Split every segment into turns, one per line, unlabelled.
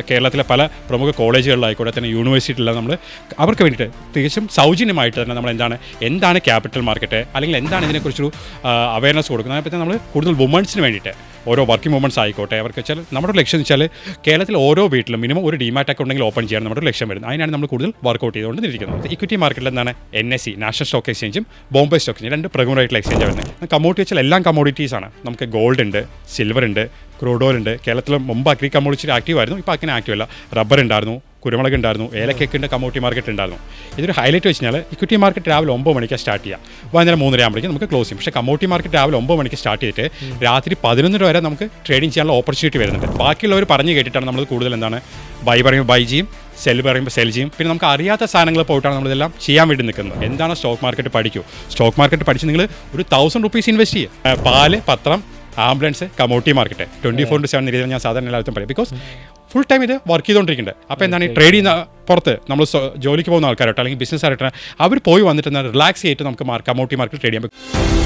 കേരളത്തിലെ പല പ്രമുഖ കോളേജുകളിലായിക്കോട്ടെ തന്നെ യൂണിവേഴ്സിറ്റിയിലെല്ലാം നമ്മൾ അവർക്ക് വേണ്ടിയിട്ട് തികച്ചും സൗജന്യമായിട്ട് തന്നെ നമ്മൾ എന്താണ് എന്താണ് ക്യാപിറ്റൽ മാർക്കറ്റ് അല്ലെങ്കിൽ എന്താണ് ഇതിനെക്കുറിച്ചൊരു അവയർനെസ് കൊടുക്കുന്നത്. അതിനെപ്പറ്റി നമ്മൾ കൂടുതൽ വുമൺസിന് വേണ്ടിയിട്ട് ഓരോ വർക്കിംഗ് വുമൺസ് ആയിക്കോട്ടെ അവർക്ക് വെച്ചാൽ നമ്മുടെ ലക്ഷ്യം വെച്ചാൽ കേരളത്തിൽ ഓരോ വീട്ടിലും മിനിമം ഒരു ഡിമാറ്റ് അക്കൗണ്ട് ഉണ്ടെങ്കിൽ ഓപ്പൺ ചെയ്യാൻ നമ്മുടെ ലക്ഷ്യം വരുന്നത്. അതിനാണ് നമ്മൾ കൂടുതൽ വർക്കൗട്ട് ചെയ്തുകൊണ്ട് ഇരിക്കുന്നത് ഇക്വിറ്റി മാർക്കറ്റിൽ എന്താണ് N S C national stock എക്സ്ചേഞ്ചും Bombay stock exchange രണ്ട് പ്രമുഖമായിട്ടുള്ള എക്സ്ചേഞ്ച് വരുന്നത്. കമ്മോഡിറ്റി വെച്ചാൽ എല്ലാം കമ്മോഡിറ്റീസ് ആണ്. നമുക്ക് ഗോൾഡ് ഉണ്ട് സിൽവർ ഉണ്ട് ക്രൂഡ് ഓയിൽ ഉണ്ട് കേരളത്തിൽ മുമ്പ് അഗ്രി കമ്മോഡിറ്റി ആക്റ്റീവ് ആയിരുന്നു ഇപ്പോൾ അങ്ങനെ ആക്റ്റീവ് അല്ല. റബ്ബർ ഉണ്ടായിരുന്നു കുരുമുളക് ഉണ്ടായിരുന്നു ഏലക്കൊക്കെ കമ്മോട്ടി മാർക്കറ്റ് ഉണ്ടായിരുന്നു ഇതൊരു ഹൈലൈറ്റ് വെച്ച് കഴിഞ്ഞാൽ ഇക്വിറ്റി മാർക്കറ്റ് രാവിലെ ഒമ്പത് മണിക്ക് സ്റ്റാർട്ട് ചെയ്യുക വൈകുന്നേരം മൂന്നര ആകുമ്പോഴേക്കും നമുക്ക് ക്ലോസ് ചെയ്യും. പക്ഷേ കമ്മോട്ടി മാർക്കറ്റ് രാവിലെ ഒമ്പത് മണിക്ക് സ്റ്റാർട്ട് ചെയ്തിട്ട് രാത്രി പതിനൊന്നര വരെ നമുക്ക് ട്രേഡിംഗ് ചെയ്യാനുള്ള ഓപ്പർച്യൂണിറ്റി വരുന്നുണ്ട്. ബാക്കിയുള്ളവർ പറഞ്ഞു കേട്ടിട്ടാണ് നമ്മൾ കൂടുതൽ എന്താണ് ബൈ പറയുമ്പോൾ ബൈ ചെയ്യും സെൽ പറയുമ്പോൾ സെൽ ചെയ്യും. പിന്നെ നമുക്ക് അറിയാത്ത സാധനങ്ങൾ പോയിട്ടാണ് നമ്മളിതെല്ലാം ചെയ്യാൻ വേണ്ടി നിൽക്കുന്നത്. എന്താണ് സ്റ്റോക്ക് മാർക്കറ്റ് പഠിക്കൂ? സ്റ്റോക്ക് മാർക്കറ്റ് പഠിച്ച് നിങ്ങൾ ഒരു തൗസൻഡ് റുപ്പീസ് ഇൻവെസ്റ്റ് ചെയ്യുക പാൽ പത്രം ambulance commodity market. Twenty four to seven രീതിയിൽ ഞാൻ സാധാരണ എല്ലാവർക്കും പറയും. ബിക്കോസ് ഫുൾ ടൈം ഇത് വർക്ക് ചെയ്തുകൊണ്ടിരിക്കുന്നുണ്ട് അപ്പോൾ എന്താണ് ഈ ട്രേഡ് ചെയ്യുന്ന പുറത്ത് നമ്മൾ ജോലിക്ക് പോകുന്ന ആൾക്കാരോട്ടോ അല്ലെങ്കിൽ ബിസിനസ് അവർ പോയി വന്നിട്ട് റിലാക്സ് ചെയ്തിട്ട് നമുക്ക് കമോട്ടി മാർക്കറ്റ് ട്രേഡ് ചെയ്യാൻ പറ്റും.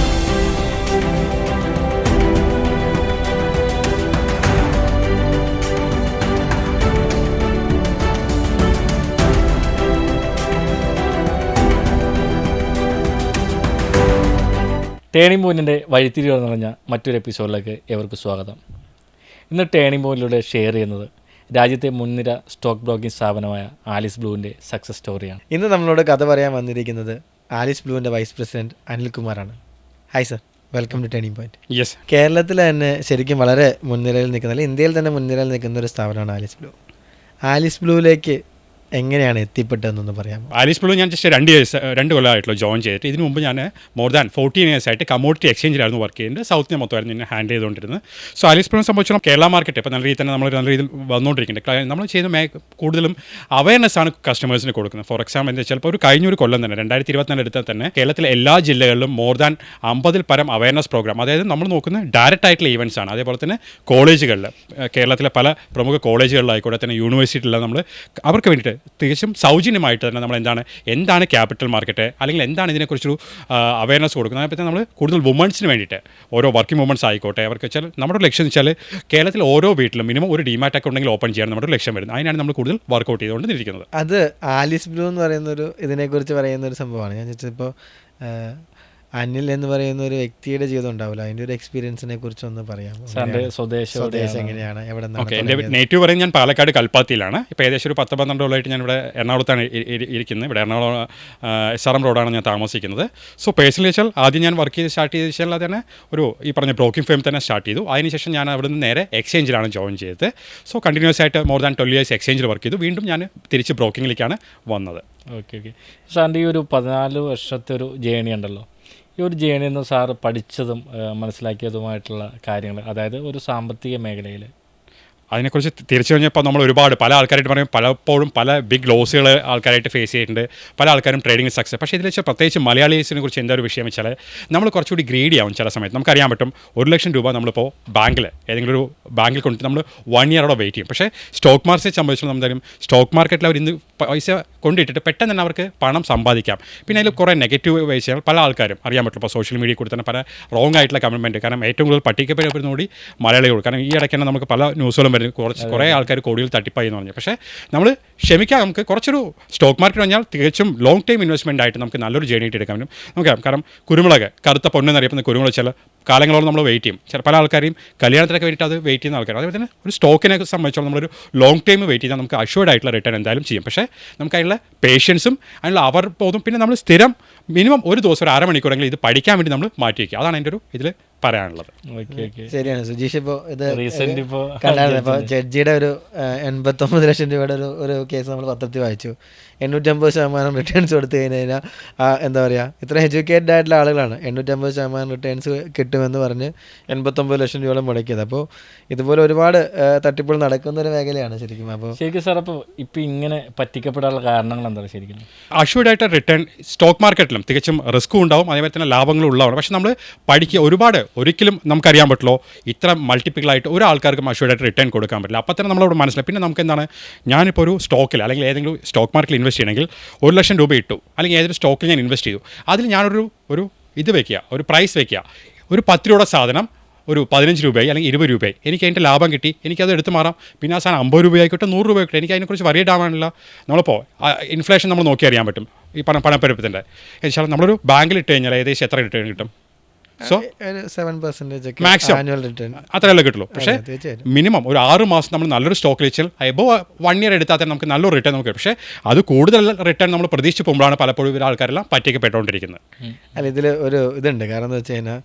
ടേണിംഗ് പോയിന്റിന്റെ വഴിത്തിരിവ് നിറഞ്ഞ മറ്റൊരു എപ്പിസോഡിലേക്ക് ഏവർക്ക് സ്വാഗതം. ഇന്ന് ടേണിംഗ് പോയിന്റിലൂടെ ഷെയർ ചെയ്യുന്നത് രാജ്യത്തെ മുൻനിര സ്റ്റോക്ക് ബ്രോക്കിംഗ് സ്ഥാപനമായ ആലിസ് ബ്ലൂവിന്റെ സക്സസ് സ്റ്റോറിയാണ്
ഇന്ന് നമ്മളോട് കഥ പറയാൻ വന്നിരിക്കുന്നത് ആലിസ് ബ്ലൂവിന്റെ vice president അനിൽകുമാറാണ്. Hi sir welcome to turning point
yes
കേരളത്തിൽ തന്നെ ശരിക്കും വളരെ മുൻനിരയിൽ നിൽക്കുന്ന അല്ലെങ്കിൽ ഇന്ത്യയിൽ തന്നെ മുൻനിരയിൽ നിൽക്കുന്ന ഒരു സ്ഥാപനമാണ് ആലിസ് ബ്ലൂ. ആലിസ് ബ്ലൂവിലേക്ക് എങ്ങനെയാണ് എത്തിപ്പെട്ടതെന്നൊന്ന് പറയാം
ആലീസ് ബ്ലൂ ഞാൻ ജസ്റ്റ് രണ്ട് ഇയേഴ്സ് രണ്ട് കൊല്ലമായിട്ടുള്ള ജോയിൻ ചെയ്തിട്ട്. ഇതിനു മുമ്പ് ഞാൻ മോർ ദാൻ ഫോർട്ടീൻ ഇയേഴ്സ് ആയിട്ട് കമോഡിറ്റി എക്സ്ചേഞ്ചിലായിരുന്നു വർക്ക് ചെയ്യുന്നത് സൗത്തിനെ മൊത്തമായിരുന്നു ഞാൻ ഹാൻഡിൽ ചെയ്തുകൊണ്ടിരുന്നത്. സോ ആലീസ് ബ്ലൂവിനെ സംബന്ധിച്ചോളം കേരള മാർക്കറ്റ് ഇപ്പോൾ നല്ല രീതിയിൽ തന്നെ നമ്മൾ നല്ല രീതിയിൽ വന്നുകൊണ്ടിരിക്കുന്നുണ്ട് നമ്മൾ ചെയ്യുന്ന മേ കൂടുതലും അവയർനെസ് ആണ് കസ്റ്റമേഴ്സിന് കൊടുക്കുന്നത്. ഫോർ എക്സാമ്പിൾ എന്താ ചിലപ്പോൾ ഒരു കഴിഞ്ഞ ഒരു കൊല്ലം തന്നെ രണ്ടായിരത്തി ഇരുപത്തിനാല് എടുത്താൽ തന്നെ കേരളത്തിലെ എല്ലാ ജില്ലകളിലും മോർ ദാൻ അമ്പതിൽ പരം അവയർനെസ് പ്രോഗ്രാം അതായത് നമ്മൾ നോക്കുന്ന ഡയറക്റ്റ് ആയിട്ടുള്ള ഈവൻസ് ആണ്. അതേപോലെ തന്നെ കോളേജുകളിൽ കേരളത്തിലെ പല പ്രമുഖ കോളേജുകളിലായിക്കോട്ടെ തന്നെ യൂണിവേഴ്സിറ്റിയിലെല്ലാം നമ്മൾ അവർക്ക് വേണ്ടിയിട്ട് തികച്ചും സൗജന്യമായിട്ട് തന്നെ നമ്മൾ എന്താണ് എന്താണ് ക്യാപിറ്റൽ മാർക്കറ്റ് അല്ലെങ്കിൽ എന്താണ് ഇതിനെക്കുറിച്ചൊരു അവയർനെസ് കൊടുക്കുന്നത്. അതിനെപ്പറ്റി നമ്മൾ കൂടുതൽ വുമൺസിന് വേണ്ടിയിട്ട് ഓരോ വർക്കിംഗ് വുമൺസ് ആയിക്കോട്ടെ അവർക്ക് വെച്ചാൽ നമ്മുടെ ലക്ഷ്യം വെച്ചാൽ കേരളത്തിൽ ഓരോ വീട്ടിലും മിനിമം ഒരു ഡിമാറ്റ് അക്കൗണ്ട് ഉണ്ടെങ്കിൽ ഓപ്പൺ ചെയ്യാൻ നമ്മുടെ ലക്ഷ്യം വരുന്നത്. അതിനാണ് നമ്മൾ കൂടുതൽ വർക്കൗട്ട് ചെയ്തുകൊണ്ടിരിക്കുന്നത്.
അത് ആലിസ് ബ്ലൂ എന്ന് പറയുന്ന ഒരു ഇതിനെക്കുറിച്ച് പറയുന്ന ഒരു സംഭവമാണ്. ഞാൻ ചോദിച്ചപ്പോൾ അനിൽ എന്ന് പറയുന്ന ഒരു വ്യക്തിയുടെ ജീവിതം ഉണ്ടാവില്ല. അതിന്റെ ഒരു എക്സ്പീരിയൻസിനെ കുറിച്ച് ഒന്ന് പറയാം.
സാറിന്റെ സ്വദേശം
സ്വദേശം എങ്ങനെയാണ്? എവിടെ
ഓക്കെ
നിന്നാണ്
എന്റെ നേറ്റീവ് പറയുന്നത് ഞാൻ പാലക്കാട് കൽപ്പാത്തിയിലാണ്. ഇപ്പോൾ ഏകദേശം ഒരു പത്ത് പന്ത്രണ്ട് കൊല്ലമായിട്ട് ഞാൻ ഇവിടെ എറണാകുളത്താണ് ഇരിക്കുന്നത്. ഇവിടെ എറണാകുളം എസ് ആർ എം റോഡാണ് ഞാൻ താമസിക്കുന്നത്. സോ പേഴ്സണലി വെച്ചാൽ ആദ്യം ഞാൻ വർക്ക് ചെയ്ത് സ്റ്റാർട്ട് ചെയ്ത ശേഷം അത് തന്നെ ഒരു ഈ പറഞ്ഞ ബ്രോക്കിംഗ് ഫേം തന്നെ സ്റ്റാർട്ട് ചെയ്തു. അതിനുശേഷം ഞാൻ അവിടെ നിന്ന് നേരെ എക്സ്ചേഞ്ചിലാണ് ജോയിൻ ചെയ്തത്. സോ കണ്ടിന്യൂസ് ആയിട്ട് മോർ ദാൻ ട്വൽവ് ഇയേഴ്സ് എക്സ്ചേഞ്ചിൽ വർക്ക് ചെയ്തു. വീണ്ടും ഞാൻ തിരിച്ച് ബ്രോക്കിങ്ങിലേക്കാണ് വന്നത്.
ഓക്കെ ഓക്കെ സാറിന്റെ ഈ ഒരു പതിനാല് വർഷത്തെ ഒരു ജേണി ഉണ്ടല്ലോ. ഈ ഒരു ജേണിയിൽ നിന്ന് സാറ് പഠിച്ചതും മനസ്സിലാക്കിയതുമായിട്ടുള്ള കാര്യങ്ങൾ. അതായത് ഒരു സാമ്പത്തിക മേഖലയിൽ
അതിനെക്കുറിച്ച് തിരിച്ചു കഴിഞ്ഞപ്പോൾ നമ്മൾ ഒരുപാട് പല ആൾക്കാരായിട്ട് പറയും പലപ്പോഴും പല ബിഗ് ലോസുകൾ ആൾക്കാരായിട്ട് ഫേസ് ചെയ്തിട്ടുണ്ട് പല ആൾക്കാരും ട്രേഡിംഗ് സക്സസ് പക്ഷേ ഇതിൽ വെച്ചാൽ പ്രത്യേകിച്ച് മലയാളീസിനെ കുറിച്ച് എന്താ ഒരു വിഷയം വെച്ചാൽ നമ്മൾ കുറച്ചുകൂടി ഗ്രീഡി ആവും ചില സമയത്ത്. നമുക്കറിയാൻ പറ്റും ഒരു ലക്ഷം രൂപ നമ്മളിപ്പോൾ ബാങ്കിൽ ഏതെങ്കിലും ഒരു ബാങ്കിൽ കൊണ്ട് നമ്മൾ വൺ ഇയർ അവിടെ വെയിറ്റ് ചെയ്യും. പക്ഷേ സ്റ്റോക്ക് മാർക്കറ്റ് സംബന്ധിച്ചുള്ള എന്തായാലും സ്റ്റോക്ക് മാർക്കറ്റിൽ അവർ ഇന്ന് പൈസ കൊണ്ടിട്ടിട്ട് പെട്ടെന്ന് തന്നെ അവർക്ക് പണം സമ്പാദിക്കാം. പിന്നെ അതിൽ കുറേ നെഗറ്റീവ് വെച്ച് പല ആൾക്കാരും അറിയാൻ പറ്റും. ഇപ്പോൾ സോഷ്യൽ മീഡിയ കൂടി തന്നെ പല റോങ് ആയിട്ടുള്ള കമൻമെന്റ് കാരണം ഏറ്റവും കൂടുതൽ പട്ടിക്കപ്പെടുന്നതോടി മലയാളികൾ കാരണം ഈ ഇടയ്ക്ക് തന്നെ നമുക്ക് പല ന്യൂസുകളും വരുന്നു കുറച്ച് കുറേ ആൾക്കാർ കോടിയിൽ തട്ടിപ്പായി എന്ന് പറഞ്ഞു. പക്ഷേ നമ്മൾ ക്ഷമിക്കാം നമുക്ക് കുറച്ചൊരു സ്റ്റോക്ക് മാർക്കറ്റ് പറഞ്ഞാൽ തികച്ചും ലോങ് ടൈം ഇൻവെസ്റ്റ്മെന്റ് ആയിട്ട് നമുക്ക് നല്ലൊരു ജേണി ആയിട്ട് എടുക്കാൻ പറ്റും. നമുക്കറിയാം കാരണം കുരുമുളക് കറുത്ത പൊന്നെന്നറിയപ്പെടുന്ന കുരുമുളക് ചില കാലങ്ങളോളം നമ്മൾ വെയിറ്റ് ചെയ്യും. ചില പല ആൾക്കാരെയും കല്യാണത്തിനൊക്കെ വേണ്ടിയിട്ട് അത് വെയിറ്റ് ചെയ്യുന്ന ആൾക്കാർ അതുപോലെ തന്നെ ഒരു സ്റ്റോക്കിനെ സംബന്ധിച്ചോളം നമ്മളൊരു ലോങ് ടൈം വെയിറ്റ് ചെയ്താൽ നമുക്ക് അഷ്വേർഡ് ആയിട്ടുള്ള റിട്ടേൺ എന്തായാലും ചെയ്യും. പക്ഷേ നമുക്ക് അതിനുള്ള പേഷ്യൻസും അതിനുള്ള അവർ പോകും പിന്നെ നമ്മൾ സ്ഥിരം മിനിമം ഒരു ദിവസം ഒരു അരമണിക്കൂറെങ്കിലും ഇത് പഠിക്കാൻ വേണ്ടി നമ്മൾ മാറ്റി വയ്ക്കുക അതാണ് എന്റെ ഒരു ഇതിൽ പറയാനുള്ളത്.
Okay okay.
ശരിയാണ്. സുജീഷ് ഇപ്പോൾ ഇത്
റീസെന്റ് ഇപ്പോൾ
കണ്ടായിരുന്നു. ഇപ്പോൾ ജഡ്ജിയുടെ ഒരു എൺപത്തൊമ്പത് ലക്ഷം രൂപയുടെ ഒരു ഒരു കേസ് നമ്മൾ പത്രത്തിൽ വായിച്ചു. എണ്ണൂറ്റമ്പത് ശതമാനം റിട്ടേൺസ് കൊടുത്തു കഴിഞ്ഞ് കഴിഞ്ഞാൽ എന്താ പറയുക ഇത്ര എഡ്യൂക്കേറ്റഡ് ആയിട്ടുള്ള ആളുകളാണ്. എണ്ണൂറ്റമ്പത് ശതമാനം റിട്ടേൺസ് കിട്ടുമെന്ന് പറഞ്ഞ് എൺപത്തൊമ്പത് ലക്ഷം രൂപയോളം മുടക്കിയത്. അപ്പോൾ ഇതുപോലെ ഒരുപാട് തട്ടിപ്പുകൾ നടക്കുന്ന ഒരു മേഖലയാണ് ശരിക്കും. അപ്പോൾ
ശരിക്കും സാർ അപ്പോൾ ഇപ്പം ഇങ്ങനെ പറ്റിക്കപ്പെടാനുള്ള കാരണങ്ങൾ എന്താണ് ശരിക്കും?
അഷ്യൂർഡായിട്ട് റിട്ടേൺ സ്റ്റോക്ക് മാർക്കറ്റിലും തികച്ചും റിസ്ക്കും ഉണ്ടാവും. അതേപോലെ തന്നെ ലാഭങ്ങളും ഉള്ളതാണ്. പക്ഷേ നമ്മൾ പഠിക്കുക ഒരുപാട് ഒരിക്കലും നമുക്കറിയാൻ പറ്റുള്ളൂ ഇത്ര മൾട്ടിപ്പിളായിട്ട് ഒരു ആൾക്കാർക്കും അഷ്യൂർഡ് റിട്ടേൺ കൊടുക്കാൻ പറ്റില്ല. അപ്പോൾ തന്നെ നമ്മളോട് മനസ്സിലായി. പിന്നെ നമുക്ക് എന്താണ് ഞാനിപ്പോൾ ഒരു സ്റ്റോക്കിൽ അല്ലെങ്കിൽ ഏതെങ്കിലും സ്റ്റോക്ക് മാർക്കറ്റിൽ ഇൻവെസ്റ്റ് ചെയ്യണമെങ്കിൽ ഒരു ലക്ഷം രൂപ ഇട്ടു. അല്ലെങ്കിൽ ഏതൊരു സ്റ്റോക്കിൽ ഞാൻ ഇൻവെസ്റ്റ് ചെയ്തു. അതിൽ ഞാനൊരു ഒരു ഇത് വയ്ക്കുക ഒരു പ്രൈസ് വയ്ക്കുക ഒരു പത്ത് രൂപയുടെ സാധനം ഒരു പതിനഞ്ച് രൂപയായി അല്ലെങ്കിൽ ഇരുപത് രൂപയായി. എനിക്ക് അതിന്റെ ലാഭം കിട്ടി. എനിക്കത് എടുത്ത് മാറാം. പിന്നെ ആ സാധനം അമ്പത് രൂപയായിക്കോട്ടെ നൂറ് രൂപയായിക്കോട്ടെ എനിക്ക് അതിനെക്കുറിച്ച് വലിയ ആവാനില്ല നമ്മളിപ്പോൾ ഇൻഫ്ലേഷൻ നമ്മൾ നോക്കി അറിയാൻ പറ്റും. ഈ പണ പണപ്പെരുപ്പത്തിന്റെ. എന്നുവെച്ചാൽ നമ്മളൊരു ബാങ്കിൽ ഇട്ട് കഴിഞ്ഞാൽ ഏകദേശം എത്ര റിട്ടേൺ കിട്ടും? So
seven percentage
maximum
annual return
അത്രയല്ലേ കിട്ടുള്ളൂ. പക്ഷേ മിനിമം ഒരു ആറ് മാസം നമ്മൾ നല്ലൊരു സ്റ്റോക്ക് വെച്ചാൽ എബോ വൺ ഇയർ എടുത്താൽ തന്നെ നമുക്ക് നല്ലൊരു റിട്ടേൺ നമുക്ക് പക്ഷേ അത് കൂടുതൽ റിട്ടേൺ നമ്മൾ പ്രതീക്ഷിച്ച് പോകുമ്പോഴാണ് പലപ്പോഴും ഇവർ ആൾക്കാരെല്ലാം പറ്റിക്കപ്പെട്ടുകൊണ്ടിരിക്കുന്നത്.
അല്ല ഇതിൽ ഒരു ഇതുണ്ട്. കാരണം എന്താ വെച്ച് കഴിഞ്ഞാൽ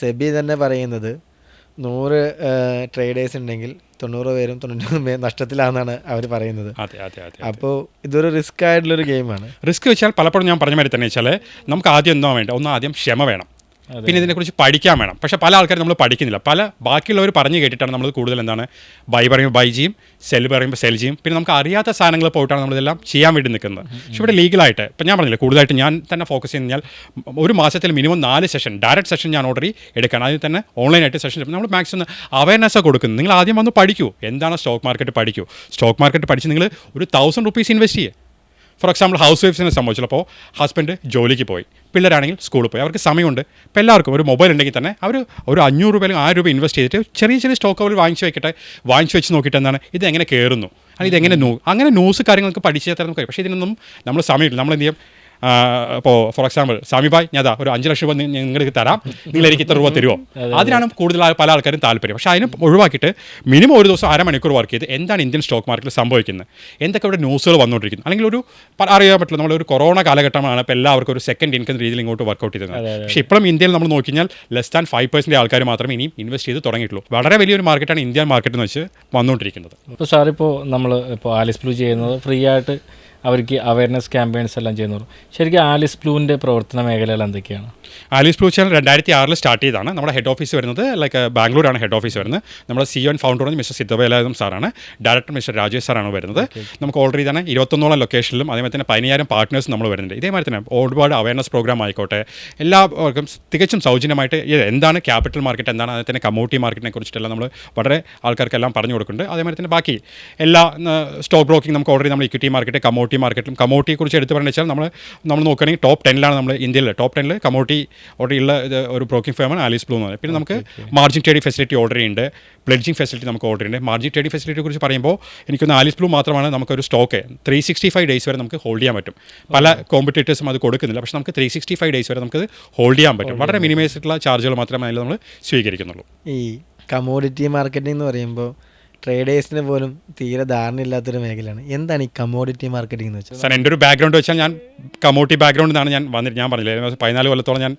സെബി തന്നെ പറയുന്നത് നൂറ് ട്രേഡേഴ്സ് ഉണ്ടെങ്കിൽ തൊണ്ണൂറ് പേരും തൊണ്ണൂറ് പേരും നഷ്ടത്തിലാണെന്നാണ് അവർ പറയുന്നത്. അപ്പോൾ ഇതൊരു റിസ്ക് ആയിട്ടുള്ളൊരു ഗെയിമാണ്
റിസ്ക് വെച്ചാൽ പലപ്പോഴും ഞാൻ പറഞ്ഞ മാതിരി തന്നെ വെച്ചാൽ നമുക്ക് ആദ്യം എന്തോ വേണ്ട ഒന്ന് ആദ്യം ക്ഷമ വേണം. പിന്നെ ഇതിനെക്കുറിച്ച് പഠിക്കാൻ വേണം. പക്ഷേ പല ആൾക്കാരും നമ്മൾ പഠിക്കുന്നില്ല. പല ബാക്കിയുള്ളവർ പറഞ്ഞു കേട്ടിട്ടാണ് നമ്മൾ കൂടുതൽ എന്താണ് ബൈ പറയുമ്പോൾ ബൈ ചെയ്യും സെൽ പറയുമ്പോൾ സെൽ ചെയ്യും. പിന്നെ നമുക്ക് അറിയാത്ത സാധനങ്ങൾ പോയിട്ടാണ് നമ്മളിതെല്ലാം ചെയ്യാൻ വേണ്ടി നിൽക്കുന്നത്. പക്ഷേ ഇവിടെ ലീഗലായിട്ട് ഇപ്പം ഞാൻ പറഞ്ഞില്ല കൂടുതലായിട്ട് ഞാൻ തന്നെ ഫോക്കസ് ചെയ്ത് കഴിഞ്ഞാൽ ഒരു മാസത്തിൽ മിനിമം നാല് സെഷൻ ഡയറക്റ്റ് സെഷൻ ഞാൻ ഓർഡർ എടുക്കണം അതിൽ തന്നെ ഓൺലൈനായിട്ട് സെഷൻ നമ്മൾ മാക്സിമം അവയർനെസ് കൊടുക്കുന്നത്. നിങ്ങൾ ആദ്യം വന്ന് പഠിക്കൂ. എന്താണ് സ്റ്റോക്ക് മാർക്കറ്റ് പഠിക്കൂ? സ്റ്റോക്ക് മാർക്കറ്റ് പഠിച്ച് നിങ്ങൾ ഒരു തൗസൻഡ് റുപ്പീസ് ഇൻവെസ്റ്റ് ചെയ്യുക ഫോർ എക്സാമ്പിൾ ഹൗസ് വൈഫ്സിനെ സംബന്ധിച്ചപ്പോൾ ഹസ്ബൻഡ് ജോലിക്ക് പോയി. പിള്ളേരാണെങ്കിൽ സ്കൂളിൽ പോയി. അവർക്ക് സമയമുണ്ട്. ഇപ്പോൾ എല്ലാവർക്കും ഒരു മൊബൈൽ ഉണ്ടെങ്കിൽ തന്നെ അവർ ഒരു അഞ്ഞൂറ് രൂപ അല്ലെങ്കിൽ ആയിരം രൂപ ഇൻവെസ്റ്റ് ചെയ്തിട്ട് ചെറിയ ചെറിയ സ്റ്റോക്ക് അവർ വാങ്ങിച്ച് വെക്കട്ടെ വാങ്ങിച്ച് വെച്ച് നോക്കിയിട്ട് എന്താണ് ഇത് എങ്ങനെ കയറുന്നു? അല്ലെങ്കിൽ ഇതെങ്ങനെ നോക്കും അങ്ങനെ ന്യൂസ് കാര്യങ്ങളൊക്കെ പഠിച്ചു തരാൻ നമുക്ക് പക്ഷേ ഇതിനൊന്നും നമ്മൾ സമയമില്ല. നമ്മൾ എന്ത് ചെയ്യും? ഇപ്പോൾ ഫോർ എക്സാമ്പിൾ സാമിബായ് ഞാൻ ഒരു അഞ്ച് ലക്ഷം രൂപ നിങ്ങൾക്ക് തരാം. നിങ്ങൾ എനിക്ക് ഇത്ര രൂപ തരുമോ അതിനാണ് കൂടുതൽ പല ആൾക്കാരും താല്പര്യം. പക്ഷേ അതിന് ഒഴിവാക്കിയിട്ട് മിനിമം ഒരു ദിവസം അരമണിക്കൂർ വർക്ക് ചെയ്ത് എന്താണ് ഇന്ത്യൻ സ്റ്റോക്ക് മാർക്കറ്റിൽ സംഭവിക്കുന്നത്? എന്തൊക്കെ ഇവിടെ ന്യൂസുകൾ വന്നുകൊണ്ടിരിക്കുന്നു അല്ലെങ്കിൽ ഒരു അറിയാൻ പറ്റില്ല. നമ്മളൊരു കൊറോണ കാലഘട്ടമാണ് ഇപ്പോൾ എല്ലാവർക്കും ഒരു സെക്കൻഡ് ഇൻകം രീതിയിൽ ഇങ്ങോട്ട് വർക്കൗട്ട് ചെയ്തത്. പക്ഷേ ഇപ്പോഴും ഇന്ത്യയിൽ നമ്മൾ നോക്കിക്കഴിഞ്ഞാൽ ലെസ് ദാൻ ഫൈവ് പെർസെന്റ് ആൾക്കാർ മാത്രമേ ഇനിയും ഇൻവെസ്റ്റ് ചെയ്ത് തുടങ്ങിയിട്ടുള്ളൂ. വളരെ വലിയൊരു മാർക്കറ്റാണ് ഇന്ത്യൻ മാർക്കറ്റ് എന്ന് വെച്ച് വന്നുകൊണ്ടിരിക്കുന്നത്
ഇപ്പോൾ സാർ ഇപ്പോൾ നമ്മൾ ഇപ്പോൾ ആലിസ് ബ്ലൂ ചെയ്യുന്നത് ഫ്രീ ആയിട്ട് അവർക്ക് അവയർനെസ് ക്യാമ്പയിൻസ് എല്ലാം ചെയ്യുന്നു ശരിക്കും ആലിസ് ബ്ലൂവിന്റെ പ്രവർത്തന മേഖലകൾ എന്തൊക്കെയാണ്?
ആലിസ് ബ്ലൂ ചാനൽ രണ്ടായിരത്തി ആറിൽ സ്റ്റാർട്ട് ചെയ്താണ്. നമ്മുടെ ഹെഡ് ഓഫീസ് വരുന്നത് ലൈക്ക് ബാംഗ്ലൂരാണ് ഹെഡ് ഓഫീസ് വരുന്നത്. നമ്മുടെ സി എൻ ഫൗണ്ടർ മിസ്റ്റർ സിദ്ധവേലായുധം സാറാണ്. ഡയറക്ടർ മിസ്റ്റർ രാജേഷ് സാറാണ് വരുന്നത്. നമുക്ക് ഓൾറെഡി തന്നെ ഇരുപത്തൊന്നോളം ലൊക്കേഷനിലും അതേപോലെ തന്നെ പതിനായിരം പാർട്ട്നേഴ്സ് നമ്മൾ വരുന്നുണ്ട്. ഇതേമാതിരി തന്നെ ഒരുപാട് അവയർനെസ് പ്രോഗ്രാം ആയിക്കോട്ടെ. എല്ലാവർക്കും തികച്ചും സൗജന്യമായിട്ട് എന്താണ് ക്യാപിറ്റൽ മാർക്കറ്റ് എന്താണ് അതേ തന്നെ കമ്മ്യൂണിറ്റി മാർക്കറ്റിനെ കുറിച്ചിട്ടെല്ലാം നമ്മൾ വളരെ ആൾക്കാർക്കെല്ലാം പറഞ്ഞു കൊടുക്കുന്നുണ്ട്. അതേമാതിരി തന്നെ ബാക്കി എല്ലാ സ്റ്റോക്ക് ബ്രോക്കിംഗ് നമുക്ക് ഓൾറെഡി നമ്മൾ ഇക്വിറ്റി മാർക്കറ്റ് കമ്മോട്ടി മാർക്കറ്റിലും കമ്മോട്ടിയെ കുറിച്ച് എടുത്ത് പറഞ്ഞു വെച്ചാൽ നമ്മൾ നമ്മൾ നോക്കുകയാണെങ്കിൽ ടോപ്പ് ടെനിലാണ് നമ്മൾ ഇന്ത്യയിൽ ടോപ്പ് ടെനിൽ കമ്മോട്ടി ഓർഡർ ഉള്ള ഒരു ബ്രോക്കിംഗ് ഫേമാണ് ആലീസ് ബ്ലൂ എന്ന് പറയുന്നത് പിന്നെ നമുക്ക് മാർജിൻ ട്രേഡി ഫെസിലിറ്റി ഓർഡർ ഉണ്ട് പ്ലെഡ്ജിംഗ് ഫെസിലിറ്റി നമുക്ക് ഓർഡർ ഉണ്ട് മാർജിൻ ട്രേഡി ഫെസിലിറ്റിയെ കുറിച്ച് പറയുമ്പോൾ എനിക്കൊന്ന് ആലീസ് ബ്ലൂ മാത്രമാണ് നമുക്കൊരു stock three sixty five days വരെ നമുക്ക് ഹോൾഡ് ചെയ്യാൻ പറ്റും. പല കോമ്പറ്റേറ്റേഴ്സും അത് കൊടുക്കുന്നില്ല. പക്ഷേ നമുക്ക് ത്രീ സിക്സ്റ്റി ഫൈവ് ഡേയ്സ് വരെ നമുക്ക് ഹോൾഡ് ചെയ്യാൻ പറ്റും. വളരെ മിനിമൈസ് ആയിട്ടുള്ള ചാർജുകൾ മാത്രമേ അതിൽ നമ്മൾ സ്വീകരിക്കുന്നുള്ളൂ.
ഈ കമോഡിറ്റി മാർക്കറ്റിംഗ് എന്ന് പറയുമ്പോൾ ട്രേഡേഴ്സിന് പോലും തീരെ ധാരണയില്ലാത്തൊരു മേഖലയാണ്. എന്താണ് ഈ കമോഡിറ്റി മാർക്കറ്റിംഗ് എന്ന് വെച്ചാൽ?
സാർ എന്റെ ഒരു ബാക്ക്ഗ്രൗണ്ട് വെച്ചാൽ ഞാൻ കമോട്ടി ബാക്ക്ഗ്രൗണ്ടിൽ നിന്നാണ് ഞാൻ വന്നിട്ട് ഞാൻ പറഞ്ഞില്ല? പതിനാല് കൊല്ലത്തോളം ഞാൻ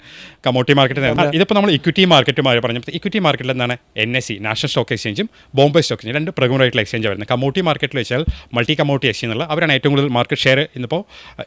കമോട്ടി മാർക്കറ്റിൽ ഇതിപ്പോൾ നമ്മൾ ഇക്വിറ്റി മാർക്കറ്റുമായി പറഞ്ഞപ്പോൾ ഇക്വിറ്റി മാർക്കറ്റിൽ എന്താണ്? N S C national stock എക്സ്ചേഞ്ചും Bombay stock exchange രണ്ട് പ്രമുഖമായിട്ടുള്ള എക്സ്ചേഞ്ച് വരുന്നത് കമോട്ടി മാർക്കറ്റിൽ വെച്ചാൽ മൾട്ടി കമോട്ടി എക്സ്ചേഞ്ച് എന്നുള്ള അവരാണ് ഏറ്റവും കൂടുതൽ മാർക്കറ്റ് ഷെയർ ഇന്നിപ്പോൾ